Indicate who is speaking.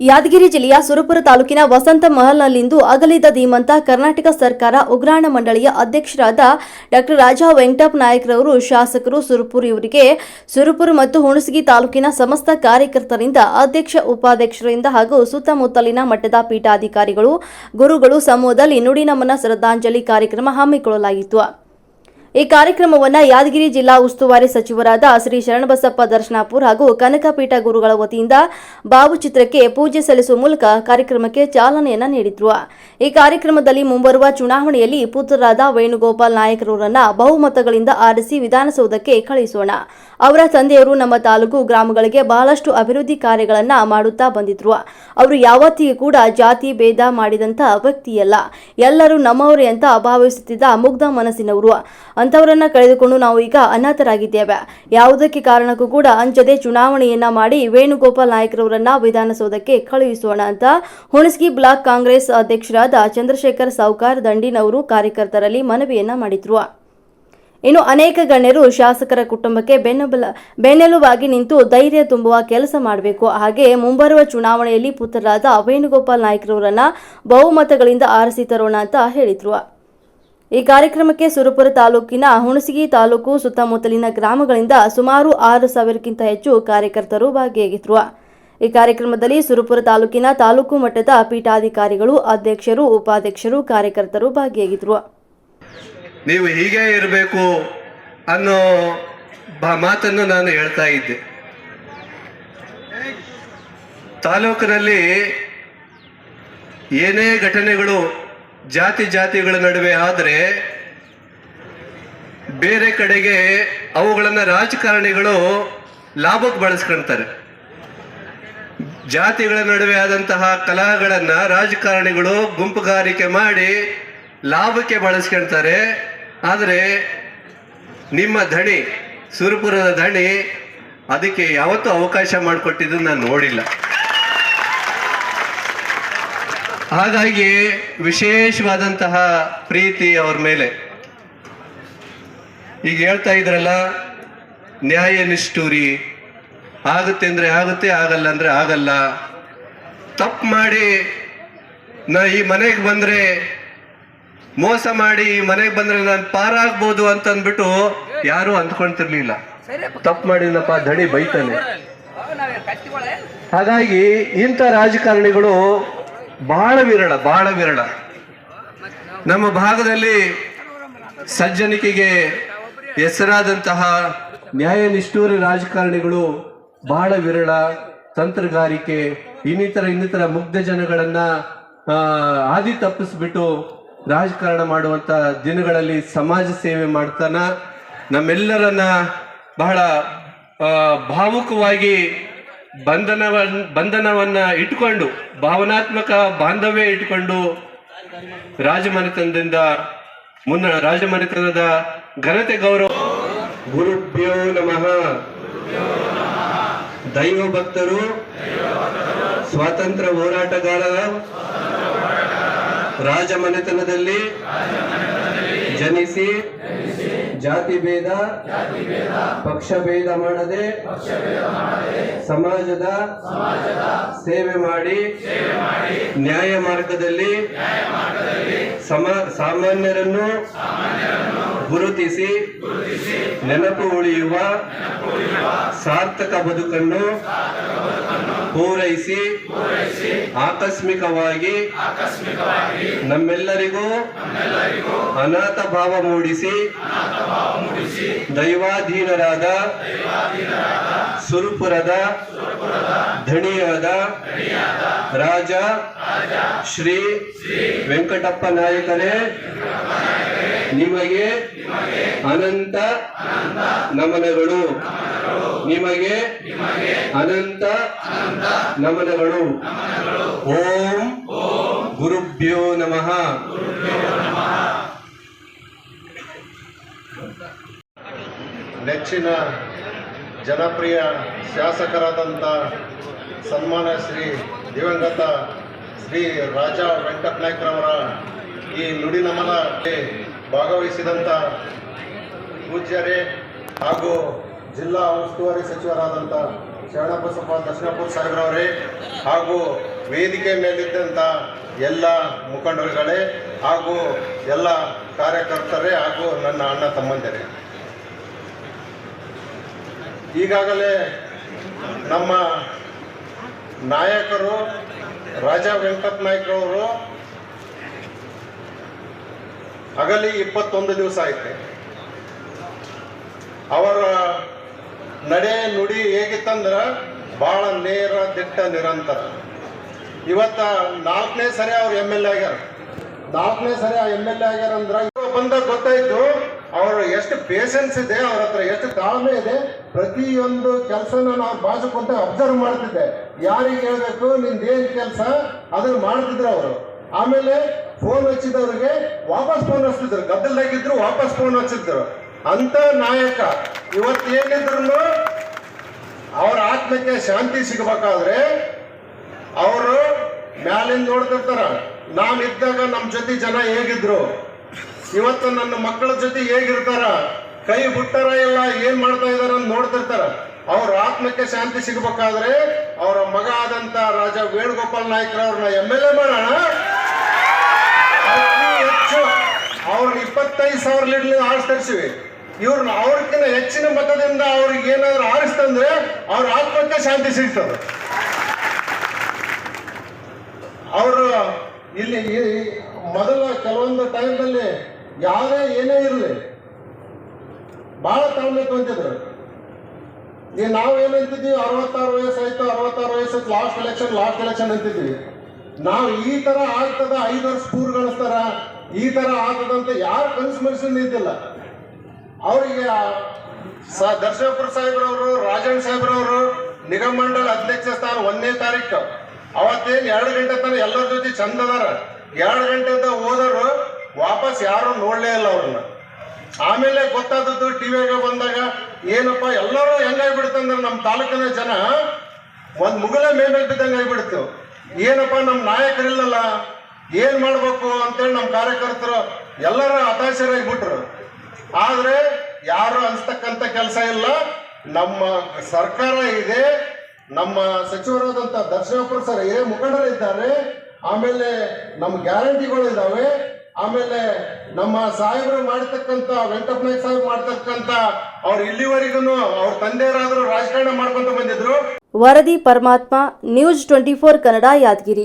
Speaker 1: ಯಾದಗಿರಿ ಜಿಲ್ಲೆಯ ಸುರಪುರ ತಾಲೂಕಿನ ವಸಂತ ಮಹಲ್ನಲ್ಲಿಂದು ಅಗಲಿದ ಧೀಮಂತ ಕರ್ನಾಟಕ ಸರ್ಕಾರ ಉಗ್ರಾಣ ಮಂಡಳಿಯ ಅಧ್ಯಕ್ಷರಾದ ಡಾ ರಾಜಾ ವೆಂಕಟಪ್ಪ ನಾಯಕರವರು ಶಾಸಕರು ಸುರಪುರ ಇವರಿಗೆ ಸುರಪುರ ಮತ್ತು ಹುಣಸಗಿ ತಾಲೂಕಿನ ಸಮಸ್ತ ಕಾರ್ಯಕರ್ತರಿಂದ ಅಧ್ಯಕ್ಷ, ಉಪಾಧ್ಯಕ್ಷರಿಂದ ಹಾಗೂ ಸುತ್ತಮುತ್ತಲಿನ ಮಟ್ಟದ ಪೀಠಾಧಿಕಾರಿಗಳು, ಗುರುಗಳು ಸಮೂಹದಲ್ಲಿ ನುಡಿನಮನ ಶ್ರದ್ಧಾಂಜಲಿ ಕಾರ್ಯಕ್ರಮ ಹಮ್ಮಿಕೊಳ್ಳಲಾಗಿತ್ತು ಈ ಕಾರ್ಯಕ್ರಮವನ್ನು ಯಾದಗಿರಿ ಜಿಲ್ಲಾ ಉಸ್ತುವಾರಿ ಸಚಿವರಾದ ಶ್ರೀ ಶರಣಬಸಪ್ಪ ದರ್ಶನಾಪುರ್ ಹಾಗೂ ಕನಕಪೀಠ ಗುರುಗಳ ವತಿಯಿಂದ ಭಾವಚಿತ್ರಕ್ಕೆ ಪೂಜೆ ಸಲ್ಲಿಸುವ ಮೂಲಕ ಕಾರ್ಯಕ್ರಮಕ್ಕೆ ಚಾಲನೆಯನ್ನ ನೀಡಿದ್ರು. ಈ ಕಾರ್ಯಕ್ರಮದಲ್ಲಿ ಮುಂಬರುವ ಚುನಾವಣೆಯಲ್ಲಿ ಪುತ್ರರಾದ ವೇಣುಗೋಪಾಲ್ ನಾಯಕರವರನ್ನ ಬಹುಮತಗಳಿಂದ ಆರಿಸಿ ವಿಧಾನಸೌಧಕ್ಕೆ ಕಳುಹಿಸೋಣ ಅವರ ತಂದೆಯವರು ನಮ್ಮ ತಾಲೂಕು ಗ್ರಾಮಗಳಿಗೆ ಬಹಳಷ್ಟು ಅಭಿವೃದ್ಧಿ ಕಾರ್ಯಗಳನ್ನ ಮಾಡುತ್ತಾ ಬಂದಿದ್ರು. ಅವರು ಯಾವತ್ತಿಗೂ ಕೂಡ ಜಾತಿ, ಭೇದ ಮಾಡಿದಂತ ವ್ಯಕ್ತಿಯಲ್ಲ. ಎಲ್ಲರೂ ನಮ್ಮವರೇ ಅಂತ ಭಾವಿಸುತ್ತಿದ್ದ ಮುಗ್ಧ ಮನಸ್ಸಿನವರು. ಅಂತವರನ್ನ ಕಳೆದುಕೊಂಡು ನಾವು ಈಗ ಅನಾಥರಾಗಿದ್ದೇವೆ. ಯಾವುದಕ್ಕೆ ಕಾರಣಕ್ಕೂ ಕೂಡ ಅಂಜದೆ ಚುನಾವಣೆಯನ್ನ ಮಾಡಿ ವೇಣುಗೋಪಾಲ್ ನಾಯಕರವರನ್ನ ವಿಧಾನಸೌಧಕ್ಕೆ ಕಳುಹಿಸೋಣ ಅಂತ ಹುಣಸಗಿ ಬ್ಲಾಕ್ ಕಾಂಗ್ರೆಸ್ ಅಧ್ಯಕ್ಷರಾದ ಚಂದ್ರಶೇಖರ್ ಸಾವುಕಾರ್ ದಂಡಿನವರು ಕಾರ್ಯಕರ್ತರಲ್ಲಿ ಮನವಿಯನ್ನ ಮಾಡಿದ್ರು. ಇನ್ನು ಅನೇಕ ಗಣ್ಯರು ಶಾಸಕರ ಕುಟುಂಬಕ್ಕೆ ಬೆನ್ನುಬಲ, ಬೆನ್ನೆಲುಬಾಗಿ ನಿಂತು ಧೈರ್ಯ ತುಂಬುವ ಕೆಲಸ ಮಾಡಬೇಕು. ಹಾಗೆ ಮುಂಬರುವ ಚುನಾವಣೆಯಲ್ಲಿ ಪುತ್ರರಾದ ವೇಣುಗೋಪಾಲ್ ನಾಯ್ಕರವರನ್ನ ಬಹುಮತಗಳಿಂದ ಆರಿಸಿ ತರೋಣ ಅಂತ ಹೇಳಿದ್ರು. ಈ ಕಾರ್ಯಕ್ರಮಕ್ಕೆ ಸುರಪುರ ತಾಲೂಕಿನ ಹುಣಸಗಿ ತಾಲೂಕು ಸುತ್ತಮುತ್ತಲಿನ ಗ್ರಾಮಗಳಿಂದ ಸುಮಾರು ಆರು ಸಾವಿರಕ್ಕಿಂತ ಹೆಚ್ಚು ಕಾರ್ಯಕರ್ತರು ಭಾಗಿಯಾಗಿದ್ರು. ಈ ಕಾರ್ಯಕ್ರಮದಲ್ಲಿ ಸುರಪುರ ತಾಲೂಕಿನ ತಾಲೂಕು ಮಟ್ಟದ ಪೀಠಾಧಿಕಾರಿಗಳು, ಅಧ್ಯಕ್ಷರು, ಉಪಾಧ್ಯಕ್ಷರು, ಕಾರ್ಯಕರ್ತರು ಭಾಗಿಯಾಗಿದ್ರು.
Speaker 2: ನೀವು ಹೀಗೆ ಇರಬೇಕು ಅನ್ನೋ ಮಾತನ್ನು ನಾನು ಹೇಳ್ತಾ ಇದ್ದೆ. ತಾಲೂಕಿನಲ್ಲಿ ಏನೇ ಘಟನೆಗಳು ಜಾತಿ ಜಾತಿಗಳ ನಡುವೆ ಆದರೆ ಬೇರೆ ಕಡೆಗೆ ಅವುಗಳನ್ನು ರಾಜಕಾರಣಿಗಳು ಲಾಭಕ್ಕೆ ಬಳಸ್ಕೊಳ್ತಾರೆ ಜಾತಿಗಳ ನಡುವೆ ಆದಂತಹ ಕಲಹಗಳನ್ನು ರಾಜಕಾರಣಿಗಳು ಗುಂಪುಗಾರಿಕೆ ಮಾಡಿ ಲಾಭಕ್ಕೆ ಬಳಸ್ಕೊಳ್ತಾರೆ ಆದರೆ ನಿಮ್ಮ ಧಣಿ ಸುರಪುರದ ಧಣಿ ಅದಕ್ಕೆ ಯಾವತ್ತೂ ಅವಕಾಶ ಮಾಡಿಕೊಟ್ಟಿದ್ದು ನಾನು ನೋಡಿಲ್ಲ. ಹಾಗಾಗಿ ವಿಶೇಷವಾದಂತಹ ಪ್ರೀತಿ ಅವ್ರ ಮೇಲೆ. ಈಗ ಹೇಳ್ತಾ ಇದ್ರಲ್ಲ ನ್ಯಾಯ ನಿಷ್ಠೂರಿ. ಆಗುತ್ತೆ ಅಂದ್ರೆ ಆಗುತ್ತೆ ಆಗಲ್ಲ ಅಂದ್ರೆ ಆಗಲ್ಲ. ತಪ್ಪು ಮಾಡಿ ನಾ ಈ ಮನೆಗೆ ಬಂದ್ರೆ ಮೋಸ ಮಾಡಿ ಈ ಮನೆಗೆ ಬಂದ್ರೆ ನಾನು ಪಾರಾಗ್ಬೋದು ಅಂತ ಅಂದ್ಬಿಟ್ಟು ಯಾರು ಅಂದ್ಕೊಳ್ತಿರ್ಲಿಲ್ಲ ತಪ್ಪು ಮಾಡಿಲ್ಲಪ್ಪ ಧಡಿ ಬೈತಾನೆ. ಹಾಗಾಗಿ ಇಂಥ ರಾಜಕಾರಣಿಗಳು ಬಹಳ ವಿರಳ ಬಹಳ ವಿರಳ ನಮ್ಮ ಭಾಗದಲ್ಲಿ ಸಜ್ಜನಿಕೆಗೆ ಹೆಸರಾದಂತಹ ನ್ಯಾಯ ನಿಷ್ಠೂರ ರಾಜಕಾರಣಿಗಳು ಬಹಳ ವಿರಳ ತಂತ್ರಗಾರಿಕೆ, ಇನ್ನಿತರ ಇನ್ನಿತರ ಮುಗ್ಧ ಜನಗಳನ್ನ ಹಾದಿ ತಪ್ಪಿಸ್ಬಿಟ್ಟು ರಾಜಕಾರಣ ಮಾಡುವಂತ ದಿನಗಳಲ್ಲಿ ಸಮಾಜ ಸೇವೆ ಮಾಡ್ತಾನ. ನಮ್ಮೆಲ್ಲರನ್ನ ಬಹಳ ಭಾವುಕವಾಗಿ ಬಂಧನವನ್, ಬಂಧನವನ್ನ ಇಟ್ಟುಕೊಂಡು, ಭಾವನಾತ್ಮಕ ಬಾಂಧವ್ಯ ಇಟ್ಟುಕೊಂಡು ರಾಜಮನೆತನದಿಂದ ಮುನ್ನ, ರಾಜಮನೆತನದ ಘನತೆ ಗೌರವ. ಗುರುಭ್ಯೋ ನಮಃ. ದೈವ ಭಕ್ತರು, ಸ್ವಾತಂತ್ರ್ಯ ಹೋರಾಟಗಾರರ, ರಾಜಮನೆತನದಲ್ಲಿ ಜನಿಸಿ ಜಾತಿ ಭೇದ ಪಕ್ಷ ಭೇದ ಮಾಡದೆ ಸಮಾಜದ ಸೇವೆ ಮಾಡಿ ನ್ಯಾಯ ಮಾರ್ಗದಲ್ಲಿ ಸಮ ಸಾಮಾನ್ಯರನ್ನು ಗುರುತಿಸಿ ನೆನಪು ಉಳಿಯುವ ಸಾರ್ಥಕ ಬದುಕನ್ನು ಪೂರೈಸಿ ಆಕಸ್ಮಿಕವಾಗಿ ನಮ್ಮೆಲ್ಲರಿಗೂ ಅನಾಥ ಭಾವ ಮೂಡಿಸಿ ದೈವಾಧೀನರಾದ ಸುರುಪುರದ ಧಣಿಯಾದ ರಾಜ ಶ್ರೀ ವೆಂಕಟಪ್ಪ ನಾಯಕರೇ ನಿಮಗೆ ಅನಂತ ನಮನಗಳು. ನಿಮಗೆ ಅನಂತ ನಮನಗಳು. ಓಂ ಗುರುಭ್ಯೋ ನಮಃ.
Speaker 3: ನೆಚ್ಚಿನ ಜನಪ್ರಿಯ ಶಾಸಕರಾದಂಥ ಸನ್ಮಾನ ಶ್ರೀ ದಿವಂಗತ ಶ್ರೀ ರಾಜಾ ವೆಂಕಟನಾಯ್ಕರವರ ಈ ನುಡಿ ನಮನಕ್ಕೆ ಭಾಗವಹಿಸಿದಂಥ ಪೂಜ್ಯರೇ ಹಾಗೂ ಜಿಲ್ಲಾ ಉಸ್ತುವಾರಿ ಸಚಿವರಾದಂಥ ಶರಣಬಸಪ್ಪ ದರ್ಶನಪುರ ಸಾಹೇಬ್ರವರೇ ಹಾಗೂ ವೇದಿಕೆ ಮೇಲಿದ್ದಂಥ ಎಲ್ಲ ಮುಖಂಡರುಗಳೇ ಹಾಗೂ ಎಲ್ಲ ಕಾರ್ಯಕರ್ತರೇ ಹಾಗೂ ನನ್ನ ಅಣ್ಣ ತಮ್ಮಂದಿರೇ. ಈಗಾಗಲೇ ನಮ್ಮ ನಾಯಕರು ರಾಜಾ ವೆಂಕಟ್ ನಾಯ್ಕರವರು ಅಗಲಿ ಇಪ್ಪತ್ತೊಂದು ದಿವಸ ಆಯ್ತು. ಅವರ ನಡೆ ನುಡಿ ಹೇಗಿತ್ತಂದ್ರ ಬಹಳ ನೇರ ದಿಟ್ಟ ನಿರಂತರ. ಇವತ್ತ ನಾಲ್ಕನೇ ಸರಿ ಅವ್ರು ಎಂ ಎಲ್ ಎ ಆಗ್ಯಾರ. ನಾಲ್ಕನೇ ಸರಿ ಆ ಎಂ ಎಲ್ ಎ ಆಗ್ಯಾರ ಅಂದ್ರ ಬಂದಾಗ ಗೊತ್ತಾಯ್ತು, ಅವ್ರ ಎಷ್ಟು ಪೇಷನ್ಸ್ ಇದೆ ಅವ್ರ ಹತ್ರ, ಎಷ್ಟು ತಾಳ್ಮೆ ಇದೆ. ಪ್ರತಿಯೊಂದು ಕೆಲಸನ ನಾವು ಬಾಜು ಕುಂತ ಅಬ್ಸರ್ವ್ ಮಾಡ್ತಿದ್ದೆ. ಯಾರಿಗೆ ಹೇಳ್ಬೇಕು, ನಿಂದೇನು ಕೆಲಸ, ಅದನ್ನ ಮಾಡ್ತಿದ್ರು ಅವರು. ಆಮೇಲೆ ಫೋನ್ ಹಚ್ಚಿದವ್ರಿಗೆ ವಾಪಸ್ ಫೋನ್ ಹಚ್ಚಿದ್ರು. ಗದ್ದಲ್ದಾಗಿದ್ರು ವಾಪಸ್ ಫೋನ್ ಹಚ್ಚಿದ್ರು. ಅಂತ ನಾಯಕ ಇವತ್ತೇನಿದ್ರು ಅವ್ರ ಆತ್ಮಕ್ಕೆ ಶಾಂತಿ ಸಿಗಬೇಕಾದ್ರೆ ಅವರು ಮ್ಯಾಲಿಂದ ನೋಡ್ತಿರ್ತಾರ ನಾನು ಇದ್ದಾಗ ನಮ್ಮ ಜೊತೆ ಜನ ಹೇಗಿದ್ರು? ಇವತ್ತು ನನ್ನ ಮಕ್ಕಳ ಜೊತೆ ಹೇಗಿರ್ತಾರ? ಕೈ ಬಿಟ್ಟಾರ ಇಲ್ಲ, ಏನ್ ಮಾಡ್ತಾ ಇದಾರ ಅಂತ ನೋಡ್ತಿರ್ತಾರ. ಅವ್ರ ಆತ್ಮಕ್ಕೆ ಶಾಂತಿ ಸಿಗಬೇಕಾದ್ರೆ ಅವರ ಮಗ ಆದಂತ ರಾಜ ವೇಣುಗೋಪಾಲ್ ನಾಯ್ಕರವ್ರನ್ನ ಎಂ ಎಲ್ ಎ ಮಾಡೋಣ. ಸಾವಿರ ಲೀಟರ್ ಆರಿಸ್ತರಿಸಿವಿ ಇವ್ರನ್ನ ಅವ್ರಕ್ಕಿಂತ ಹೆಚ್ಚಿನ ಮತದಿಂದ ಅವ್ರಿಗೆ ಏನಾದ್ರು ಆರಿಸ್ತಂದ್ರೆ ಅವ್ರ ಆತ್ಮಕ್ಕೆ ಶಾಂತಿ ಸಿಗ್ತದೆ. ಅವರು ಇಲ್ಲಿ ಮೊದಲ ಕೆಲವೊಂದು ಟೈಮ್ನಲ್ಲಿ ಯಾವುದೇ ಏನೇ ಇರಲಿ ಬಹಳ ತಾಳ್ಮೆ ತೊಂತಿದ್ರು ಈಗ ನಾವು ಏನಂತಿದ್ವಿ ಅರವತ್ತಾರು ವಯಸ್ಸಾಯ್ತು, ಅರವತ್ತಾರು ವಯಸ್ಸು ಲಾಸ್ಟ್ ಎಲೆಕ್ಷನ್ ಲಾಸ್ಟ್ ಎಲೆಕ್ಷನ್ ಅಂತಿದ್ವಿ ನಾವು ಈ ತರ ಆಗ್ತದ, ಐದು ವರ್ಷ ಪೂರ್ ಗಳಿಸ್ತಾರ ಈ ತರ ಆಗ್ತದ ಅಂತ ಯಾರು ಕನಸು ಮನಸ್ಸಿಂದ ಇದ್ದಿಲ್ಲ. ಅವರಿಗೆ ದರ್ಶನಪುರ ಸಾಹೇಬ್ರವರು, ರಾಜಣ್ಣ ಸಾಹೇಬ್ರವರು, ನಿಗಮ ಮಂಡಳ ಅಧ್ಯಕ್ಷ ಸ್ಥಾನ ಒಂದನೇ ತಾರೀಕು. ಅವತ್ತೇನು ಎರಡು ಗಂಟೆ ತನಕ ಎಲ್ಲರ ಜೊತೆ ಚಂದ ಅದಾರ. ಎರಡು ಗಂಟೆದ ಹೋದರು, ವಾಪಸ್ ಯಾರು ನೋಡ್ಲೇ ಇಲ್ಲ ಅವ್ರನ್ನ. ಆಮೇಲೆ ಗೊತ್ತಾದದ್ದು ಟಿವಿಯಾಗ ಬಂದಾಗ, ಏನಪ್ಪ, ಎಲ್ಲರೂ ಹೆಂಗಾಗ್ಬಿಡ್ತಂದ್ರೆ ನಮ್ಮ ತಾಲೂಕಿನ ಜನ ಒಂದ್ ಮುಗಲ ಮೇಲೆ ಬಿದ್ದಂಗೆ ಏನಪ್ಪ ನಮ್ಮ ನಾಯಕರಿಲ್ಲಲ್ಲ? ಏನ್ ಮಾಡ್ಬೇಕು ಅಂತೇಳಿ ನಮ್ಮ ಕಾರ್ಯಕರ್ತರು ಎಲ್ಲರೂ ಹತಾಶರಾಗ್ಬಿಟ್ರು ಆದ್ರೆ ಯಾರು ಅನ್ಸ್ತಕ್ಕಂಥ ಕೆಲಸ ಇಲ್ಲ. ನಮ್ಮ ಸರ್ಕಾರ ಇದೆ. ನಮ್ಮ ಸಚಿವರಾದಂಥ ದರ್ಶನಪುರ ಸರ್, ಹಿರಿಯ ಮುಖಂಡರಿದ್ದಾರೆ. ಆಮೇಲೆ ನಮ್ಮ ಗ್ಯಾರಂಟಿಗಳು ಆಮೇಲೆ ನಮ್ಮ ಸಾಹೇಬರು ಮಾಡ್ತಕ್ಕಂತ ವೆಂಕಟಪ್ಪ ನಾಯ್ಕ ಸಾಹೇಬ್ ಮಾಡ್ತಕ್ಕಂತ ಅವ್ರು ಇಲ್ಲಿವರೆಗೂ ಅವ್ರ ತಂದೆಯರಾದ್ರೂ ರಾಜಕಾರಣ ಮಾಡ್ಕೊಂತ ಬಂದಿದ್ರು.
Speaker 1: ವರದಿ Paramatma, news twenty four Kannada Yadgiri.